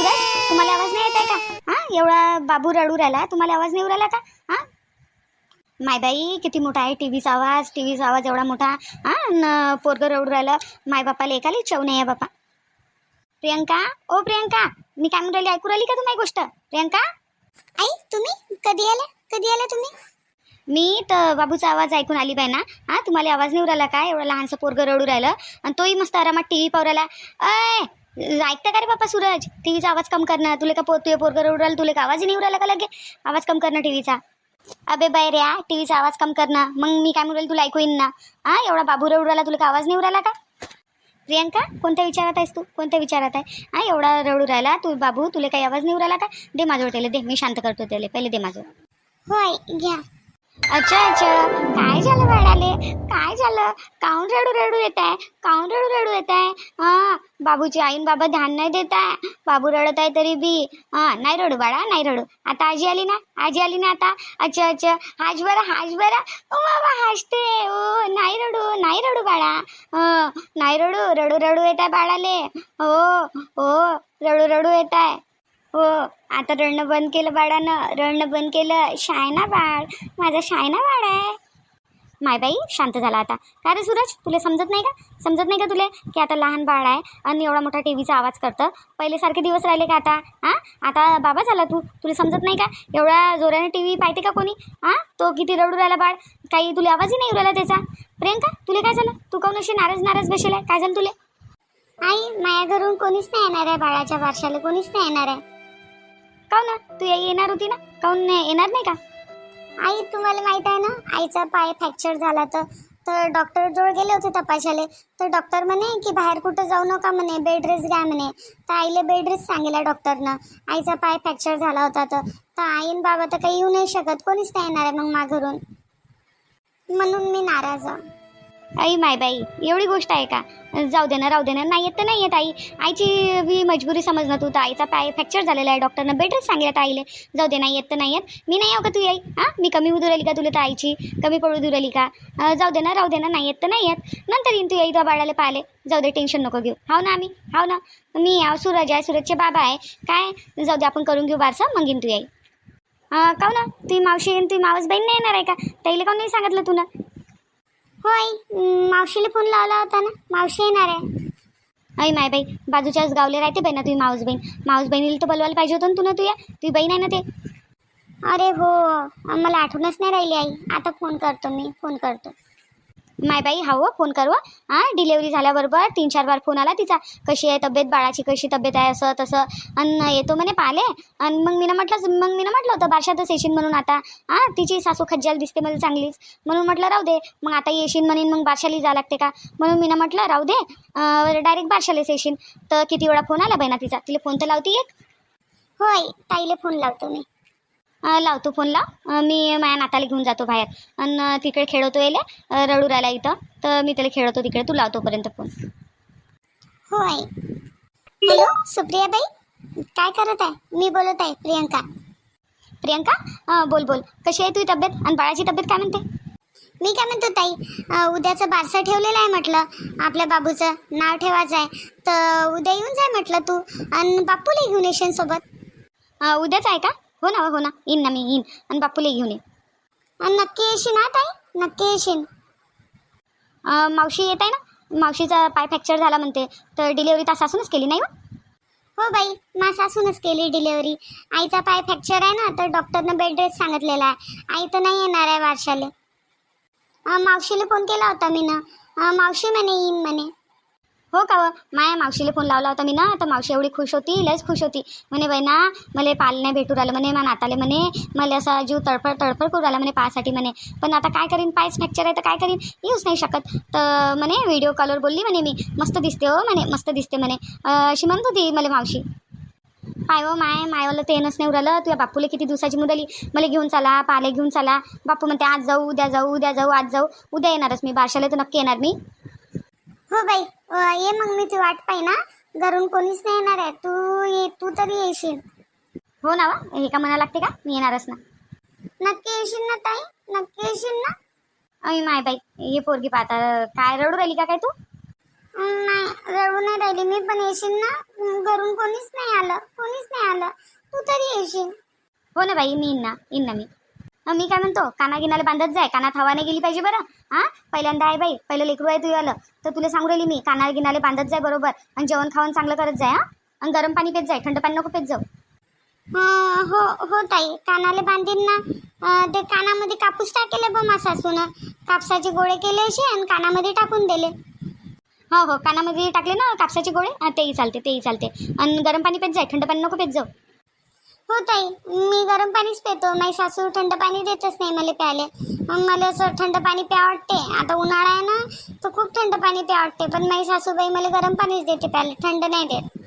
सूरज तुम्हाला आवाज नाही येत आहे का? हा एवढा बाबू रडू राहिला तुम्हाला आवाज नाही उरायला राहिला का? हा? माय बाई किती मोठा आहे टी व्हीचा आवाज टी व्हीचा आवाज एवढा मोठा. हा न पोरगं रडू राहिलं माय बापाला एकाला चव नाही आहे बापा. प्रियंका ओ प्रियंका मी काय म्हणून राहिली ऐकू राहिली का तुम्ही गोष्ट? प्रियंका? आई तुम्ही? कधी आले? कधी आल्या तुम्ही? मी तर बाबूचा आवाज ऐकून आली बाय ना. हा तुम्हाला आवाज नाही येऊ राहिला काय एवढा लहानसं पोरगं रडू राहिलं. आणि तोही मस्त आरामात टी व्ही पाहू राहिला. अय ऐकता का रे बापा सूरज? टी व्हीचा आवाज कम करणं. तुला का पो तुझे पोरगं रडू राहिलं? तुला का आवाज नाही येऊ राहिला का लगे? आवाज कम करणं टी व्हीचा अबे बाय रे टी व्हीचा आवाज कम करणं. मग मी काय म्हणून तुला ऐकू येईन ना. हा एवढा बाबू रडू राहिला तुला का आवाज नाही येऊ राहिला का? प्रियंका कोणत्या विचारात आहेस तू? कोणत्या विचारात आहे? हा एवढा रडू राहिला तू बाबू तुला काही आवाज नाही येऊ राहिला का? दे माझ्यावर त्याला दे मी शांत करतो त्याला. पहिले दे माझं. होय घ्या. अच्छा अच्छा. काय झालं बाळाले काय झालं? काऊन रडू रडू येत आहे काऊन रडू रडू येत आहे हा बाबूची आईन बाबा ध्यान नाही देत आहे बाबू रडत आहे तरी बी. हा नाही रडू बाळा नाही रडू. आता आजी आली ना? आजी आली ना आता? अच्छा अच्छा. हाज बरं हाज बरं. ओ बाबा हसते ओ नाही रडू नाही रडू बाळा. नाही रडू. रडू रडू येत आहे बाळाले. हो हो. रडू रडू येत आहे हो आता रडणं बंद केलं बाळानं. रडणं बंद केलं. शायना बाळ माझा शायना बाळ आहे. माय बाई शांत झाला आता. काय रे सूरज? तुला समजत नाही का? समजत नाही का तुला की आता लहान बाळ आहे आणि एवढा मोठा टी व्हीचा आवाज करतं? पहिले सारखे दिवस राहिले का आता? हां? आता बाबा झाला तू. तुला समजत नाही का? एवढ्या जोराने टी व्ही पाहते का कोणी? हां? तो किती रडू राहिला बाळ. काही तुला आवाजही नाही राहिला त्याचा. प्रियंका तुला काय झालं? तू काऊन अशी नाराज नाराज बसेल आहे? काय झालं तुला? आई माझ्या घरून कोणीच नाही येणार आहे बाळाच्या वारशाला. कोणीच नाही येणार आहे. काऊन ना तू येणार होती ना? काऊन नाही येणार नाही का? आई तुम्हाला माहीत आहे ना आईचा पाय फ्रॅक्चर झाला तर तर डॉक्टर जवळ गेले होते तपासाले तर डॉक्टर म्हणे की बाहेर कुठं जाऊ नका म्हणे बेड रेस्ट घ्या म्हणे. तर आईला बेड रेस्ट सांगितला डॉक्टरनं. आईचा पाय फ्रॅक्चर झाला होता तर तर आईन बाबा तर काही येऊ नाही शकत. कोणीच नाही येणार आहे मग माघरून. म्हणून मी नाराज आहे. आई माय बाई एवढी गोष्ट आहे का? जाऊ दे ना राहू दे ना. नाही येत तर नाही येत आई. आईची मी मजबुरी समजणार तू तर आईचा पाय फ्रॅक्चर झालेला आहे डॉक्टरनं. बेडच सांगितलं आईले. जाऊ दे नाही येत तर नाही येत. मी नाही येऊ का तू आई? हां? मी कमी उदू राहिली का तुला तर आईची? कमी पडू दूर राहिली का? जाऊ दे ना राहू दे ना. नाही येत तर नाही येत. नंतर येईन तू आई तुला बाळाला पाहिले जाऊ दे टेन्शन नको घेऊ. हाव ना आम्ही? हाव ना. मी आव सूरज आहे सूरजचे बाबा आहे. काय? जाऊ दे आपण करून घेऊ बारसा मग येईन तू आई. काऊ ना तुझी मावशी येईन तुझी मावस बहीण नाही येणार आहे का? ताईला काऊन नाही सांगितलं तुला? होय मावशीला फोन लावला होता ना. मावशी येणार आहे. अय माय बाई बाजूच्याच गावले राहते बाई ना तुझी माऊस बहीण. माऊस बहिणीला तर बोलवायला पाहिजे होतं ना तू ना तुझ्या. तुझी बहीण आहे ना ते. अरे हो मला आठवणच नाही राहिली आई. आता फोन करतो मी फोन करतो. माय बाई हाव फोन करू हां? डिलेवरी झाल्याबरोबर तीन चार बार फोन आला तिचा. कशी आहे तब्येत बाळाची कशी तब्येत आहे असं तसं. आणि येतो म्हणे पाले आणि मग मी म्हटलं मग मी म्हटलं होतं बारशातच येशील म्हणून आता. हां? तिची सासू खज्जाल दिसते मला चांगलीच. म्हणून म्हटलं राहू दे. मग आता येशील म्हणून मग बारशाली जा लागते का? म्हणून मी म्हटलं राहू दे. डायरेक्ट बारशालाच येशील. तर किती वेळा फोन आला बाई ना तिचा? तिला फोन तर लावते एक? होय ताईला फोन लावतो मी. लावतो फोन लाव मी माझ्या नाताला घेऊन जातो बाहेर. आणि तिकडे खेळवतो येले रडू राहिला इथं. तर मी त्याला खेळवतो तिकडे. तू लावतोपर्यंत फोन. होय. हॅलो सुप्रियाबाई. काय करत आहे? मी बोलत आहे प्रियंका. प्रियंका? बोल बोल. कशी आहे तुझी तब्येत? आणि बाळाची तब्येत काय म्हणते? मी काय म्हणतो ताई? उद्याचं बारसा ठेवलेलं आहे म्हटलं. आपल्या बाबूचं नाव ठेवायचं आहे. तर उद्या येऊन जाय म्हटलं तू. आणि बापूला घेऊन येशील सोबत. उद्याच आहे का? हो ना हो ना. येईन ना मी येईन आणि बापूला घेऊन ये. नक्की येशील ना ताई? नक्की येशील. मावशी येत आहे ना? मावशीचा पाय फ्रॅक्चर झाला म्हणते. तर डिलेवरी तर सासूनच केली नाही हो हो बाई मा सासूनच केली डिलेवरी आईचा पाय फ्रॅक्चर आहे ना तर डॉक्टरनं बेड रेस्ट सांगितलेला आहे. आई तर नाही येणार आहे वारशाले. मावशीला फोन केला होता मी ना मावशी म्हणे येईन म्हणे. हो का हो? माया मावशीला फोन लावला होता मी ना तर मावशी एवढी खुश होती लयच खुश होती. म्हणे बाई ना मला पाल नाही भेटू राहिलं म्हणे मा नाताले म्हणे मला असा जीव तडफड तडफड करू राहिला म्हणे पायासाठी म्हणे. पण आता काय करीन पायच फ्रॅक्चर आहे तर काय करीन? येऊच नाही शकत. तर म्हणे व्हिडिओ कॉलवर बोलली म्हणे मी मस्त दिसते हो म्हणे मस्त दिसते म्हणे. अशी म्हणत होती मला मावशी. पाय हो माय मायवाला ते येणंच नाही उरालं तुझ्या बापूला किती दिवसाची मुदली. मला घेऊन चला पाले घेऊन चला. बापू म्हणते आज जाऊ उद्या जाऊ उद्या जाऊ आज जाऊ. उद्या येणारच मी बारशाला तर नक्की येणार मी. हो बाई ये मग मी ती वाट पाहि ना घरून कोणीच नाही येणार आहे. तू ये तू तरी येशील. हो ना वा हे का म्हणा लागते का? मी येणारच ना. नक्की येशील ना ताई? नक्की येशील ना? अय माय बाई हे पोरगी पाहता काय रडू राहिली का काय तू? नाही रडू नाही राहिली. मी पण येशील ना? घरून कोणीच नाही आलं कोणीच नाही आलं. तू तरी येशील. हो ना बाई मी येईन ना येईन ना मी. मी काय म्हणतो काना गिनाला बांधत जाय कानात हवा नाही गेली पाहिजे बरं. हां? पहिल्यांदा आहे बाई पहिलं लेकरू आहे तू आलं. तर तुला सांगू राहिली मी काना गिनाले बांधत जाय बरोबर आणि जेवण खावण चांगलं करत जाय हां? आणि गरम पाणी पेत जाय थंड पाणी नको पेत जाऊ. हं, हो हो ताई कानाला बांधीन ना. ते कानामध्ये कापूस टाकेले बा मा सासूनं कापसाचे गोळे केले असे आणि कानामध्ये टाकून दिले. हो हो कानामध्ये टाकले ना कापसाचे गोळे? हां तेही चालते तेही चालते. आणि गरम पाणी पेत जाय थंड पाणी नको पेत जाऊ. हो ताई मी गरम पाणीच पितो. माझी सासू थंड पाणी देतच नाही मला प्यायले. मग मला असं थंड पाणी प्या वाटते. आता उन्हाळा आहे ना तर खूप थंड पाणी प्या वाटते. पण माझी सासूबाई मला गरम पाणीच देते प्यायला. थंड नाही देत.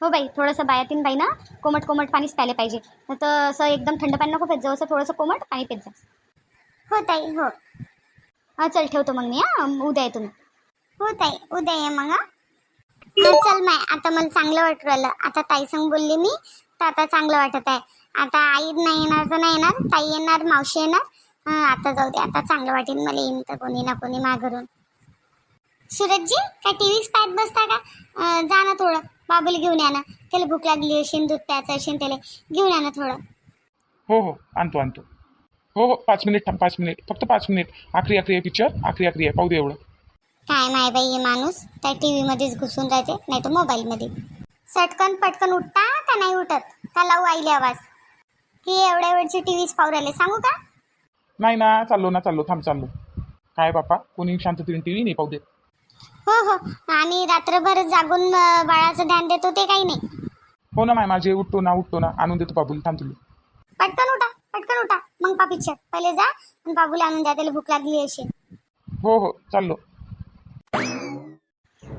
हो बाई थोडंसं बायातीन बाई ना कोमट कोमट पाणीच प्यायला पाहिजे. तर असं एकदम थंड पाणी नको पेत जाऊ असं थोडंसं कोमट पाणी पेत जा. हो ताई हो. हां चल ठेवतो मग मी हां. उद्या येतो मी हो ताई उद्या ये मग हं? हा चल माय आता मला चांगलं वाटू राहिलं. आता ताई संग बोलली मी. तर आता चांगलं वाटत आहे. आता आई नाही येणार तर नाही येणार ताई येणार मावशी येणार. आता जाऊ दे आता चांगलं वाटेल मला येईन तर कोणी ना कोणी माघरून. सूरजजी काय टी व्हीच पाहत बसता का? जा ना थोडं बाबूला घेऊन या ना. त्याला भूक लागली असेल दूध प्यायचं असेल त्याला. घेऊन या ना थोडं. हो हो आणतो आणतो. हो हो पाच मिनिट थांब पाच मिनिट. फक्त पाच मिनिट. आखरी आखरी आहे पिक्चर आखरी आखरी आहे. पाहू दे एवढं. काय माय बाई हे माणूस? त्या टी व्हीमध्येच घुसून राहते नाही तर मोबाईलमध्ये. सटकन पटकन उठता. का नाही उठत? का लावू आईले आवाज? की एवढ्या वेळची टी व्हीच पाहू राहिले सांगू का? नाही ना चाललो ना चाललो. थांब चाललो. काय बापा? कोणी शांततेने टी व्ही नाही पाहू देत. हो हो. आणि रात्रभर जागून अं, बाळाचं ध्यान देतो ते काही नाही? हो ना माय माझे उठतो ना उठतो ना. आणून देतो बाबूला. थांब तुला पटकन उठा पटकन उठा. मग पा पिक्चर पहिले जा आणि बाबूला आणून द्या. त्याला भूक लागली असेल. हो हो. चाललो.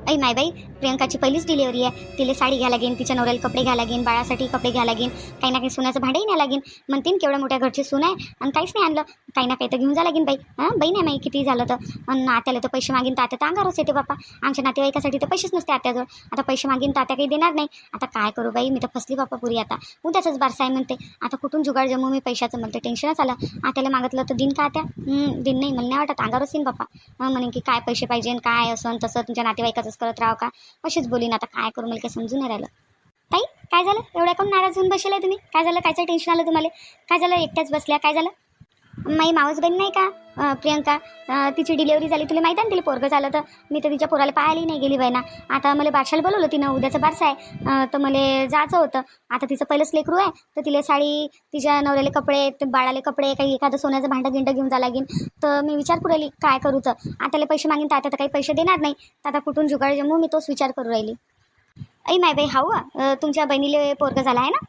ऐ माय बाई. प्रियंकाची पहिलीच डिलिव्हरी आहे. तिला साडी घ्या लागेन तिच्या नवऱ्याला कपडे घ्या लागेन बाळासाठी कपडे घ्या लागेन काही ना काही सोन्याचं भांडंही नाही लागेन. म्हणतीन केवढ्या मोठ्या घरची सून आहे आणि काहीच नाही आणलं. काही ना काही तर घेऊन जा लागेन बाई. हां? बाई नाही माही किती झालं तर. नात्याला आत्याला तर पैसे मागीन तर आत्या तर अंगारच येते बापा आमच्या नातेवाईकासाठी तर पैसेच नसते आत्याजवळ. आता पैसे मागीन तर आत्या काही देणार नाही. आता काय करू बाई? मी तर फसली बापा पुरी आता. उद्याचाच बारसा आहे म्हणते. आता कुठून जुगाड जमू मी पैशाचं म्हणते. टेन्शनच आलं. आत्याला मागितलं तर दिन का आत्या? दिन नाही. मला नाही वाटत. अंगारच येईन बापा हं, म्हणे की काय पैसे पाहिजे आणि काय असं आणि तसं तुमच्या नातेवाईकाचंच करत राहा का? अशीच बोलीन. आता काय करू? मला काही समजून नाही राहिलं. ताई काय झालं? एवढ्या कोण नाराज होऊन बसले तुम्ही? काय झालं? कायचं टेन्शन आलं तुम्हाला? काय झालं? एकट्याच बसल्या? काय झालं? माई मावस बहीण नाही का? प्रियंका तिची डिलेवरी झाली. तुला माहिती आहे ना तिला पोरगं झालं तर? मी तर तिच्या पोराला पाहायलाही नाही गेली बाई ना. आता मला बारशाला बोलवलं तिनं. उद्याचं बारसा आहे. तर मला जायचं होतं. आता तिचं पहिलंच लेकरू आहे. तर तिला साडी तिच्या नवऱ्याले कपडे बाळाले कपडे काही एखादं सोन्याचं भांडं गिंडं घेऊन जा लागेल तर मी विचार करू राहिली काय करू तर? आताला पैसे मागीन तर आता तर काही पैसे देणार नाही. तर आता कुठून जुगाड जमू? मी तोच विचार करू राहिली. ऐ माय बाई हाऊ तुमच्या बहिणीला पोरगं झाला आहे ना?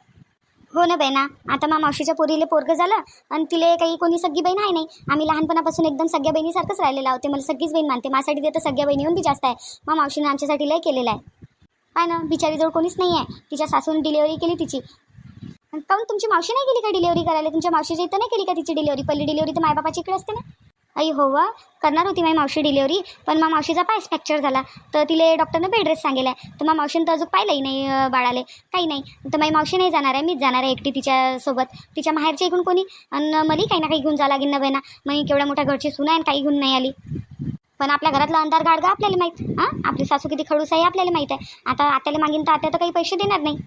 हो ना बहिणा आता मा मावशीच्या पोरीले पोरगं झालं आणि तिले काही कोणी सगळी बहीण आहे नाही. आम्ही लहानपणापासून एकदम सगळ्या बहिणीसारखंच राहिलेलं आहोत. ते मला सगळीच बहीण मानते. माझ्यासाठी ते तर सगळ्या बहिणीहून बी जास्त आहे. मा मावशीनं आमच्यासाठी लय केलेलं आहे. काय ना बिचारीजवळ कोणीच नाही आहे. तिच्या सासून डिलेवरी केली तिची. आणि काहून तुमची मावशी नाही गेली का डिलेवरी करायला? तुमच्या मावशीच्या इथं नाही केली का तिची डिलेवरी पहिली डिलेवरी तर मायबापाची इकडे असते ना. आई हो वा करणार होती माझी मावशी डिलिव्हरी पण मग मावशीचा पायस फ्रॅक्चर झाला. तर तिले डॉक्टरनं बेड रेस्ट सांगेला आहे तर मग मावशीनं तर अजून पाहिलंही नाही बाळाले. काही नाही. तर माझी मावशी नाही जाणार आहे मीच जाणार आहे एकटी तिच्यासोबत तिच्या माहेरच्या इकडून कोणी? आणि मला काही ना काही घेऊन जा लागेल ना. बहिणा मग केवढ्या मोठ्या घरची सुना आहे आणि काही घेऊन नाही आली. पण आपल्या घरातला अंधार गाडगा आपल्याला माहीत. हां? आपली सासू किती खडूस आहे आपल्याला माहीत आहे. आता आत्याला मागीन तर आत्या तर काही पैसे देणार नाही.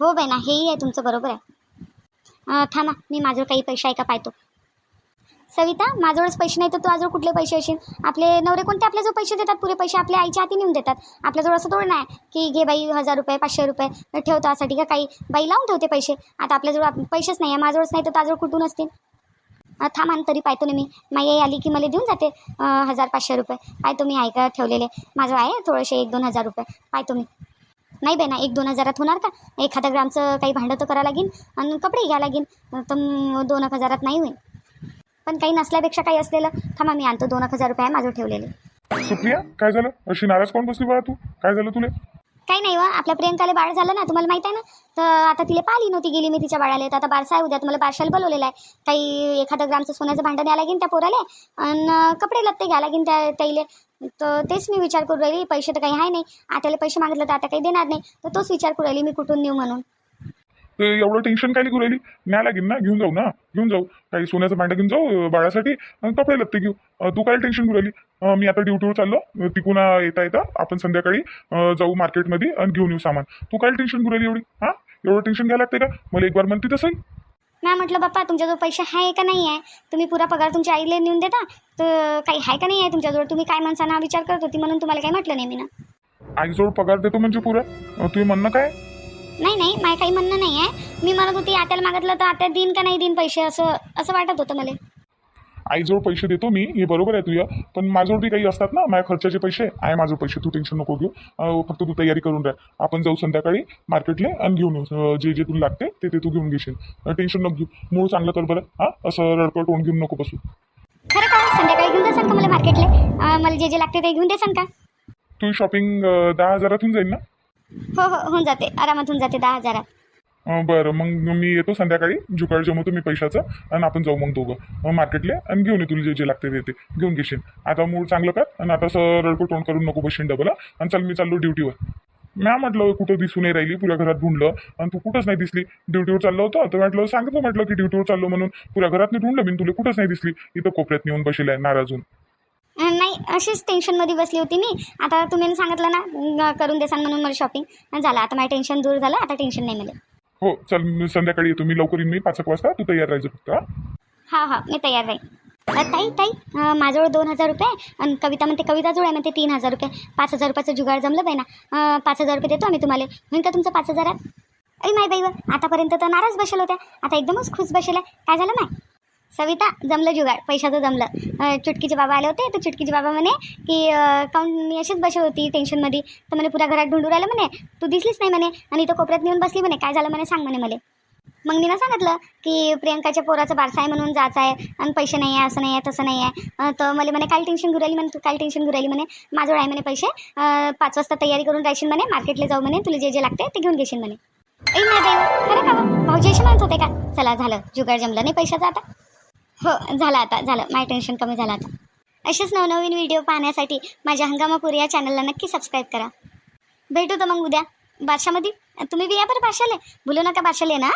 हो बहिणा हेही आहे तुमचं बरोबर आहे. थांबा मी माझं काही पैसे ऐका पाहतो. सविता माझ्यावरच पैसे नाही तर तू आजवळ कुठले पैसे असेल? आपले नवरे कोणते? आपल्याजवळ पैसे देतात पुरे पैसे आपल्या आईच्या हाती नेऊन देतात. आपल्याजवळ असं थोडं नाही की घे बाई हजार रुपये पाचशे रुपये ठेवतो त्यासाठी का काही? बाई लावून ठेवते पैसे. आता आपल्याजवळ पैसेच नाही आहे माझ्यावरच नाही तर ताजवळ कुठून असतील? थांब आणि तरी पाहतो ना मी. माई आई आली की मला देऊन जाते हजार पाचशे रुपये. पाहतो मी आहे का ठेवलेले. माझं आहे थोडेसे एक दोन हजार रुपये. पाहतो मी. नाही बाई ना एक दोन हजारात होणार का? एखाद्या ग्रामचं काही भांडं तर करावं लागेल आणि कपडे घ्या लागेल. तर दोन एक हजारात नाही होईल. पण काही नसल्यापेक्षा काही असलेलं थांबा मी आणतो. दोन एक हजार रुपये आहे माझं ठेवलेले. सुप्रिया काय झालं? अशी नाराज कोण बसली बा तू? काय झालं तुला? काही नाही वा आपल्या प्रियंकाला बाळ झालं ना तुम्हाला माहीत आहे ना? तर आता तिला पाली नव्हती गेली मी तिच्या बाळाला. तर आता बारसा आहे उद्या तुम्हाला बारशाला बोलवलेलं आहे. काही एखादं ग्रामचं सोन्याचं भांडं द्या लागेल त्या पोराले आणि कपडे लत्ते घ्या लागेल त्या ताईले. तर तेच मी विचार करू राहिली पैसे तर काही आहे नाही. आत्याला पैसे मागितलं तर आता काही देणार नाही. तर तोच विचार करू राहिली मी कुठून नेऊ म्हणून. तर एवढं टेन्शन काय घेऊन राहिली? न्या लागेल ना घेऊन जाऊ ना घेऊन जाऊ. काही सोन्याचं भांडं घेऊन जाऊ बाळासाठी आणि कपडे लत्ते घेऊ. तू काय टेन्शन घेऊन राहिली? मी आता ड्युटीवर चाललो तिकून येता येता आपण संध्याकाळी जाऊ मार्केटमध्ये आणि घेऊन येऊ सामान. तू काय टेन्शन घेऊन राहिली एवढी? हां? एवढं टेन्शन घ्यायला लागते का? मला एक बार म्हणते तसं. मी म्हटलं बाप्पा तुमच्याजवळ पैसे आहे का नाही आहे? तुम्ही पुरा पगार तुमच्या आईला नेऊन देता? तर काही आहे का नाही आहे तुमच्याजवळ? तुम्ही काय माणसांना विचार करत होती म्हणून तुम्हाला काही म्हटलं नाही मी ना? आईजवळ पगार देतो म्हणजे पुरा. तुम्ही म्हणणं काय? नाही नाही माझं काही म्हणणं नाही आहे मी म्हणत होती आत्याला मागितलं तर आत्या देईन का नाही देईन पैसे असं असं वाटत होतं मला. आईजवळ पैसे देतो मी हे बरोबर आहे तुझ्या पण माझ्यावर बी काही असतात ना माझ्या खर्चाचे पैसे आहे माझे पैसे तू टेन्शन नको घेऊ. फक्त तू तयारी करून राह. आपण जाऊ संध्याकाळी मार्केटला आणि घेऊन येऊ. जे जे तुला लागते ते ते तू घेऊन घेशील. टेन्शन नको घेऊ. मूळ चांगलं कर बरं. हां असं रडकट होऊन घेऊन नको बसू. खरं का? संध्याकाळी घेऊन जासान का मला मार्केटला? मला जे जे लागते ते घेऊन देसान का? तुझी शॉपिंग दहा हजारातून जाईल ना? हो हो होऊन जाते. आरामात होऊन जाते दहा हजारात. अं, बरं मग मी येतो संध्याकाळी. जुकाळ जमवतो मी पैशाचं आणि आपण जाऊ मग दोघं. मार्केटले मार्केटला आणि घेऊन ये तुला जे जे लागते ते ते. घेऊन घेशील. आता मूळ चांगलं कर आणि आता असं तोंड करून नको बसशील डबल आणि चल मी चाललो ड्युटीवर. मॅम म्हटलं कुठं दिसून नाही राहिली पुऱ्या घरात ढूंढलं. आणि तू कुठंच नाही दिसली. ड्युटीवर चाललो होतं तर म्हटलं सांगितलं म्हटलं की ड्युटीवर चाललो म्हणून. पुऱ्या घरात नाही ढूंढलं मी तुला कुठंच नाही दिसली. इथं कोपऱ्यात नेऊन बसेल आहे नाराजून नाही अशीच टेन्शनमध्ये बसली होती मी. आता तुम्ही सांगितलं ना करून देसान म्हणून मला शॉपिंग झालं आता माझं टेन्शन दूर झालं आता टेन्शन नाही मला. हो चल मी संध्याकाळी येतो. मी लवकर येईन मी पाच एक वाजता. तू तयार राहायचं फक्त हा? हा मी तयार राहील ताई ताई माझ्याजवळ दोन हजार रुपये आणि कविता म्हणते कविता जुळ आहे. म्हणते तीन हजार रुपये. पाच हजार रुपयाचं जुगाड जमलं पाहिजे ना. पाच हजार रुपये देतो आम्ही तुम्हाला. होईन का तुमचं पाच हजारात. अरे माय बाई आतापर्यंत तर नाराज बसेल होत्या. आता एकदमच खुश बसेल आहे. काय झालं माय? सविता जमलं जुगाड पैशाचं जमलं. चुटकीचे बाबा आले होते तर चुटकीचे बाबा म्हणे की काऊन मी अशीच बसेल होती टेन्शनमध्ये तर म्हणे पुऱ्या घरात ढूंढू राहिलं म्हणे? तू दिसलीच नाही म्हणे. आणि इथं कोपऱ्यात नेऊन बसली म्हणे. काय झालं म्हणे? सांग म्हणे मला. मग मी ना सांगितलं की प्रियंकाच्या पोराचा बारसा आहे म्हणून जायचं आहे आणि पैसे नाही आहे असं नाही आहे तसं नाही आहे. तर मला म्हणे काय टेन्शन घुराली म्हणे तू काय टेन्शन घुराली म्हणे. माझं आहे म्हणे पैसे. पाच वाजता तयारी करून राहशील म्हणे. मार्केटला जाऊ म्हणे. तुला जे जे लागते ते घेऊन घेशील म्हणे. ऐ माझं खरं का भाऊजी असे म्हणत होते का चला झालं जुगाड जमलं नाही पैशाचं आता. हो झालं आता झालं. माय टेन्शन कमी झालं आता. असेच नवनवीन व्हिडिओ पाहण्यासाठी माझ्या हंगामापूर या चॅनलला नक्की सबस्क्राईब करा. भेटू तर मग उद्या. बारशामध्ये तुम्ही बी या बरं बारशाले बोलू नका बारशाले ना.